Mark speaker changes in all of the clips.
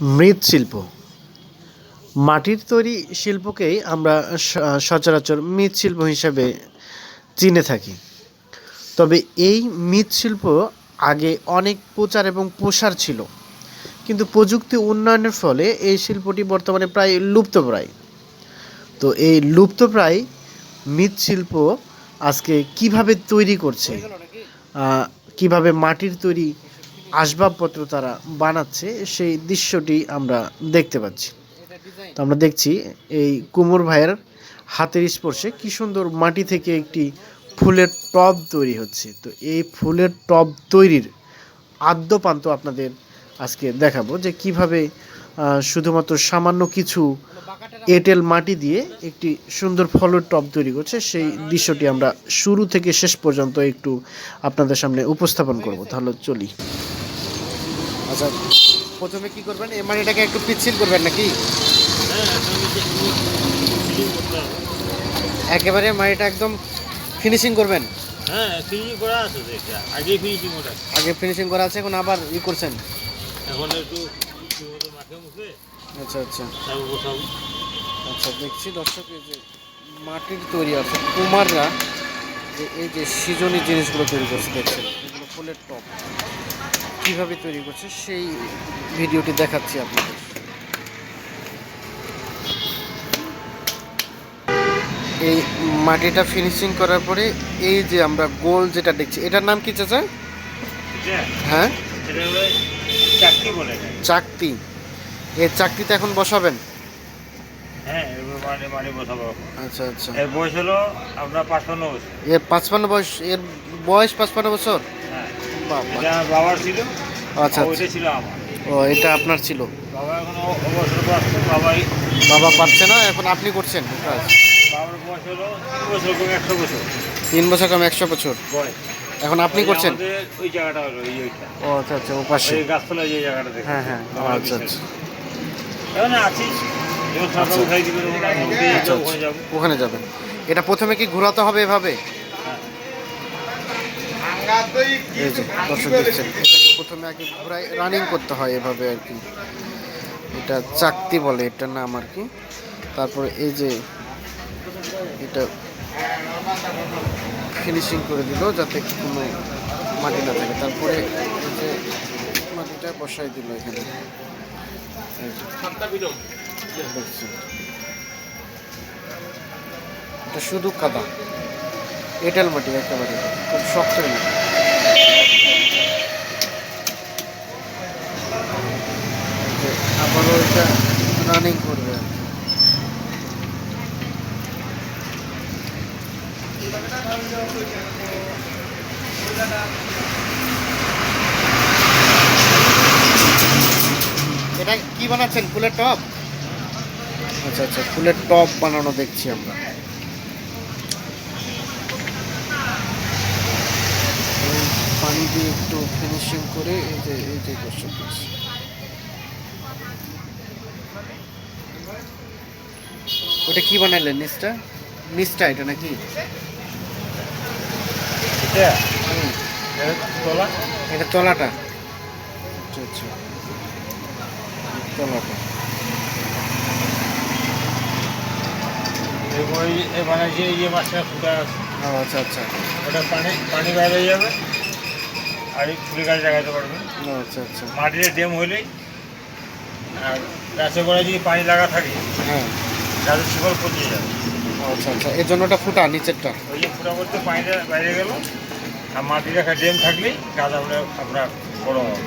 Speaker 1: মৃৎশিল্প। মাটির তৈরি শিল্পকেই আমরা সচরাচর মৃৎশিল্প হিসাবে চিনে থাকি। তবে এই মৃৎশিল্প আগে অনেক প্রচার এবং প্রসার ছিল। কিন্তু প্রযুক্তি উন্নয়নের ফলে এই শিল্পটি বর্তমানে প্রায় লুপ্তপ্রায়। তো এই লুপ্তপ্রায় মৃৎশিল্প আজকে কীভাবে তৈরি করছে? কীভাবে মাটির তৈরি আসবাবপত্র তারা বানাচ্ছে, সেই দৃশ্যটি আমরা দেখতে পাচ্ছি। তো আমরা দেখছি এই কুমোর ভাইয়ের হাতের স্পর্শে কি সুন্দর মাটি থেকে একটি ফুলের টব তৈরি হচ্ছে। তো এই ফুলের টব তৈরির আদ্যপান্ত আপনাদের আজকে দেখাবো যে কীভাবে শুধুমাত্র সামান্য কিছু এঁটেল মাটি দিয়ে একটি সুন্দর ফলের টব তৈরি করছে। সেই দৃশ্যটি আমরা শুরু থেকে শেষ পর্যন্ত একটু আপনাদের সামনে উপস্থাপন করব। তাহলে চলি। আচ্ছা প্রথমে কি করবেন? এই মাটিটাকে একটু পিচ্ছিল করবেন নাকি? একেবারে মাটিটা একদম ফিনিশিং করবেন?
Speaker 2: হ্যাঁ ফিনিশিং করা আছে তো ফিনিশিং ওটা
Speaker 1: আগে ফিনিশিং করা আছে এখন আবার ই করছেন।
Speaker 2: এখন একটু মাখে মুখে
Speaker 1: আচ্ছা আচ্ছা।
Speaker 2: তারপর
Speaker 1: আচ্ছা দেখছি দর্শক এই যে মাটির তৈরি আছে কুমাররা যে এই যে সৃজনী জিনিসগুলো তৈরি করছে দেখছেন এগুলো ফুলের টপ কীভাবে তৈরি করছে সেই ভিডিওটি দেখাচ্ছি আপনাদের। এই মাটিটা ফিনিশিং করার পরে এই যে আমরা গোল যেটা দেখছি এটার নাম কি চাচা? হ্যাঁ?
Speaker 2: এটা।
Speaker 1: চাকতি। এই চাকরিতে এখন বসাবেন?
Speaker 2: হ্যাঁ মানে মানে বসাবো।
Speaker 1: আচ্ছা আচ্ছা।
Speaker 2: এর বয়স হলো আপনার পাঁচপান্ন বছর।
Speaker 1: এর পাঁচপান্ন বয়স এর বয়স পাঁচপান্ন বছর?
Speaker 2: হ্যাঁ। এটা বাবার ছিল।
Speaker 1: আচ্ছা আচ্ছা।
Speaker 2: ওইটা ছিল আমার।
Speaker 1: ও এটা আপনার ছিল?
Speaker 2: বাবা এখন বাবাই।
Speaker 1: বাবা পারছে না এখন আপনি করছেন? কাজ
Speaker 2: বাবার বয়স হলো তিন বছর কম একশো বছর।
Speaker 1: তিন বছর কম একশো বছর।
Speaker 2: বয়স।
Speaker 1: এখন আপনি করছেন?
Speaker 2: ওই জায়গাটা হলো
Speaker 1: ও আচ্ছা আচ্ছা ও পাশে।
Speaker 2: যে জায়গাটা
Speaker 1: হ্যাঁ হ্যাঁ। আচ্ছা আচ্ছা।
Speaker 2: এখন আছি।
Speaker 1: আচ্ছা।
Speaker 2: উঠে
Speaker 1: আচ্ছা
Speaker 2: ওখানে
Speaker 1: আচ্ছা। ওখানে যাবেন। এটা প্রথমে কি ঘোরাতে হবে এভাবে?
Speaker 2: হ্যাঁ
Speaker 1: দর্শক দেখছেন এটাকে প্রথমে আগে ঘোরাই রানিং করতে হয় এভাবে আর কি। এটা চাকতি বলে এটার নাম আর কি। তারপরে এই যে এটা ফিনিশিং করে দিল যাতে কোনো মাটি না থাকে। তারপরে এই যে মাটিটা বসাই দিল এখানে। এটা শুধু কাদা এঁটেল মাটি একেবারে খুব শক্ত মাটি এটা রানিং করবে আর কি। এটা কি বানাচ্ছেন? ফুলের টপ আচ্ছা আচ্ছা ফুলের টপ বানানো দেখছি আমরা। পানি দিয়ে একটু ফিনিশিং করে এই যে এই যে দেখছি। ওটা কি বানালেন নিচটা নিচটা এটা নাকি?
Speaker 2: এটা তোলা?
Speaker 1: এটা তলাটা। আচ্ছা আচ্ছা।
Speaker 2: ওই- মানে যে ইয়ে মাছটা ফুটা
Speaker 1: আচ্ছা আচ্ছা।
Speaker 2: ওটা পানি পানি বাইরে যাবে আর ফুলে গাছ লাগাতে পারবে।
Speaker 1: ও আচ্ছা আচ্ছা।
Speaker 2: মাটিতে ডেম হলেই আর গাছে গোড়ায় যদি পানি লাগা থাকে
Speaker 1: হ্যাঁ।
Speaker 2: গাছের শিকড় পচিয়ে যাবে।
Speaker 1: আচ্ছা আচ্ছা। এর জন্য ওটা ফুটা নিচেরটা?
Speaker 2: ওই যে ফুটা করতে পানিটা বাইরে গেল আর মাটি রাখা ডেম থাকলেই গাছ আপনার আপনার বড় হবে।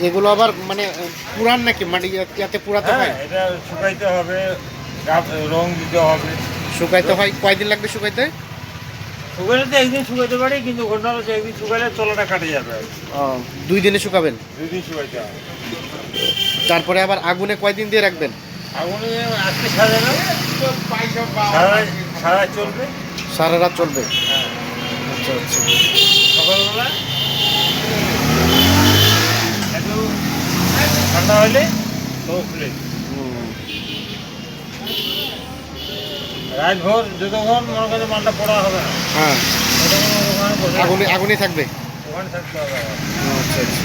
Speaker 1: এগুলো আবার মানে পুরান নাকি? মাটি যাতে পুরাতে
Speaker 2: হ্যাঁ
Speaker 1: হয়?
Speaker 2: এটা শুকাইতে হবে রং দিতে হবে।
Speaker 1: শুকাইতে হয়? কয়দিন লাগবে শুকাইতে?
Speaker 2: শুকাইলে তো একদিন শুকাইতে পারি কিন্তু ঘটনা হচ্ছে একদিন শুকাইলে তলাটা কাটে যাবে।
Speaker 1: দুই দিনে শুকাবেন?
Speaker 2: দুই দিন শুকাইতে হবে।
Speaker 1: তারপরে আবার আগুনে কয়দিন দিয়ে রাখবেন?
Speaker 2: আগুনে আজকে সাজানো সারা সারা চলবে।
Speaker 1: সারা রাত চলবে?
Speaker 2: হ্যাঁ।
Speaker 1: আচ্ছা আচ্ছা।
Speaker 2: সকালবেলা ঠান্ডা হইলে তো খুলে রাত ভোর যতক্ষণ মনে করে মালটা পড়া হবে
Speaker 1: হ্যাঁ। আগুনে আগুনে থাকবে?
Speaker 2: ওখানে থাকতে হবে।
Speaker 1: আচ্ছা, আচ্ছা।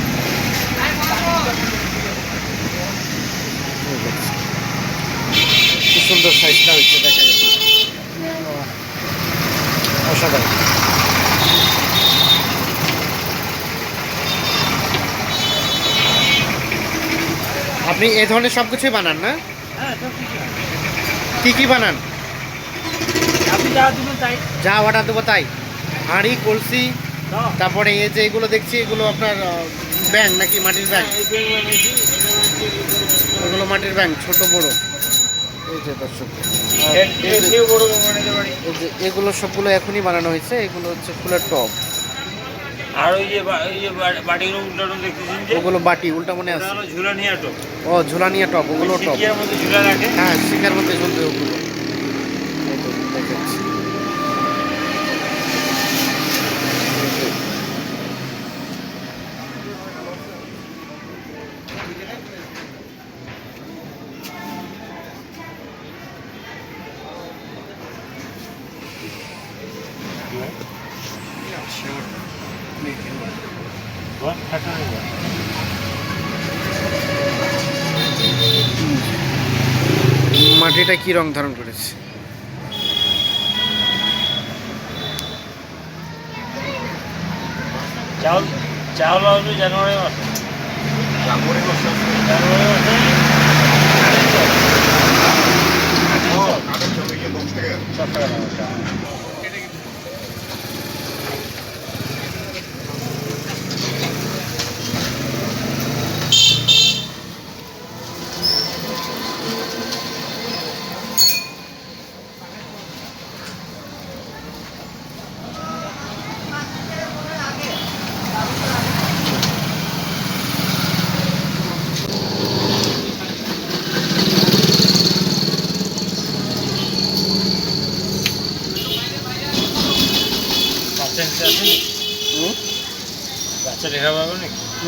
Speaker 1: সুন্দর সাইজটা হচ্ছে দেখা যাচ্ছে। অসাধারণ। আপনি এই ধরনের সব কিছুই বানান না?
Speaker 2: হ্যাঁ হয়।
Speaker 1: কি কি বানান?
Speaker 2: যা
Speaker 1: অর্ডার দেবো তাই। হাঁড়ি কলসি তারপরে এই যে এগুলো দেখছি এগুলো আপনার ব্যাং নাকি মাটির ব্যাং
Speaker 2: এটা
Speaker 1: এগুলো মাটির ব্যাং ছোট বড়। এই যে দর্শক আর
Speaker 2: বানিয়েছি।
Speaker 1: এই
Speaker 2: এর
Speaker 1: যে-
Speaker 2: চেয়েও বড় বানাতে পারি।
Speaker 1: এই যে এগুলো সবগুলো এখনই বানানো হয়েছে। এগুলো হচ্ছে ফুলের টপ
Speaker 2: আর ওই যে বা- ওই যে বা- বাটির উল্টানো দেখতেছেন যে?
Speaker 1: ওগুলো বাটি উল্টা মনে আছে।
Speaker 2: ঝুলানিয়া টোপ।
Speaker 1: ও ঝুলানিয়া টপ ওগুলো টপ।
Speaker 2: মধ্যে ঝুলা রাখে।
Speaker 1: হ্যাঁ শিকার মধ্যে ঝুলবে ওগুলো এই তো দেখাচ্ছি এই যে,
Speaker 2: বল, খাটো হয়ে যাবে।
Speaker 1: মাটিটা কি রং ধারণ করেছে?
Speaker 2: চাউল চাউল জানুয়ারি মাসে। জানুয়ারি মাসে। জানুয়ারি মাসে সব টাকা দাম আছে। বাচ্চা নিতে আসেনি
Speaker 1: হুম?
Speaker 2: বাচ্চা দেখা পাবে নাকি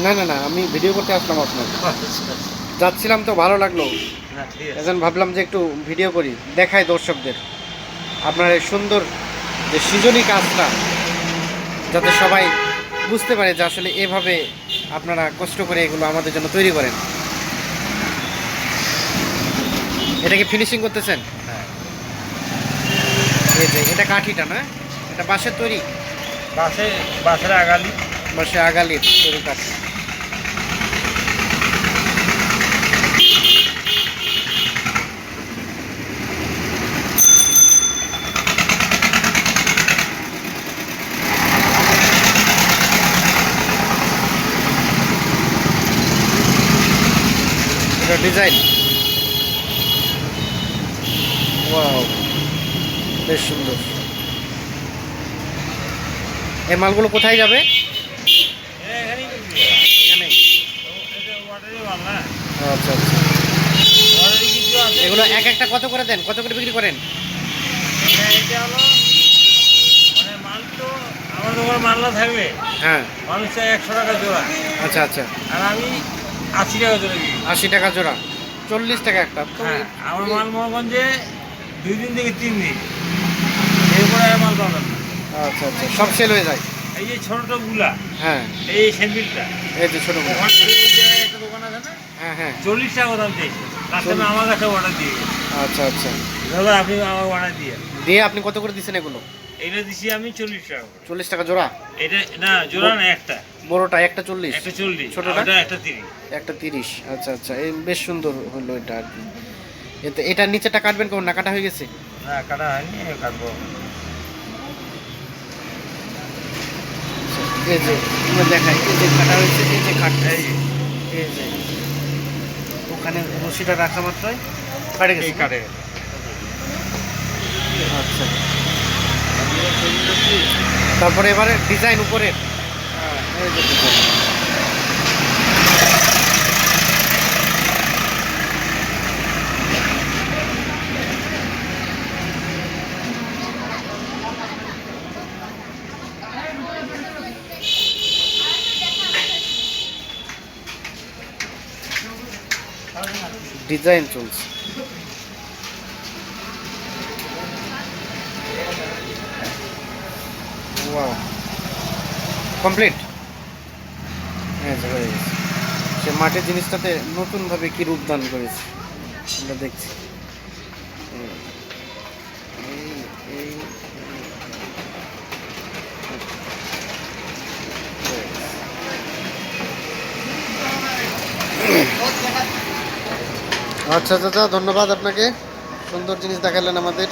Speaker 1: না না না আমি ভিডিও করতে আসলাম আপনার। যাচ্ছিলাম তো ভালো লাগল। এখন ভাবলাম যে একটু ভিডিও করি দেখাই দর্শকদের। আপনার এই সুন্দর যে সৃজনী কাজটা যাতে সবাই বুঝতে পারে যে আসলে এভাবে আপনারা কষ্ট করে এগুলো আমাদের জন্য তৈরি করেন। এটাকে ফিনিশিং করতেছেন?
Speaker 2: হ্যাঁ।
Speaker 1: এই যে এটা কাঠিটা না? এটা বাঁশের তৈরি?
Speaker 2: বাসে বাসের আগালি।
Speaker 1: বাঁশে আগালির তৈরি কাঠ ডিজাইন। ওয়াও বেশ সুন্দর। এই মালগুলো কোথায় যাবে? আচ্ছা আচ্ছা। এগুলো এক একটা কত করে দেন? কত করে বিক্রি করেন?
Speaker 2: আমার দোকানে থাকলে
Speaker 1: হ্যাঁ।
Speaker 2: মানুষ চাই একশো টাকা জোড়া
Speaker 1: আচ্ছা আচ্ছা।
Speaker 2: আর আমি আশি টাকা জোড়া।
Speaker 1: আশি টাকা জোড়া চল্লিশ টাকা একটা।
Speaker 2: হ্যাঁ আমার মাল দুই দিন থেকে তিন দিন। এরপরে মাল পাবেন না।
Speaker 1: আচ্ছা আচ্ছা সব সেল হয়ে যায়।
Speaker 2: এই যে
Speaker 1: হ্যাঁ।
Speaker 2: এই স্যান্ডেলটা
Speaker 1: এই যে
Speaker 2: একটা দোকান আছে না?
Speaker 1: হ্যাঁ হ্যাঁ।
Speaker 2: চল্লিশ টাকা দাম কাস্টমার আমার কাছে অর্ডার দিয়ে
Speaker 1: আচ্ছা আচ্ছা।
Speaker 2: দাদা আপনি আমার অর্ডার দিয়ে
Speaker 1: দিয়ে আপনি কত করে দিচ্ছেন এগুলো?
Speaker 2: এটা দিছি আমি চল্লিশ টাকা
Speaker 1: চল্লিশ টাকা জোড়া?
Speaker 2: এটা না জোড়া না একটা।
Speaker 1: বড়টা একটা চল্লিশ।
Speaker 2: একটা চল্লিশ
Speaker 1: ছোটটা?
Speaker 2: একটা তিরিশ।
Speaker 1: একটা তিরিশ। আচ্ছা আচ্ছা। এই বেশ সুন্দর হলো এটা আর কি। এটার নিচেটা কাটবেন কেমন না কাটা হয়ে গেছে?
Speaker 2: না কাটা হয়নি কাটবো।
Speaker 1: এই যে এবার দেখাই এই যে কাটা হয়েছে এই যে কাটটা
Speaker 2: এই
Speaker 1: এই যে। ওখানে রশিটা রাখা মাত্রই কাটে গেছে
Speaker 2: কাটে
Speaker 1: আচ্ছা। তারপরে এবারে ডিজাইন উপরে। এই যে ডিজাইন ডিজাইন চলছে কমপ্লিট হ্যাঁ হয়ে গেছে সে মাটির জিনিসটাতে নতুনভাবে কী রূপদান করেছে আমরা দেখছি আচ্ছা চাচা ধন্যবাদ আপনাকে। সুন্দর জিনিস দেখালেন আমাদের।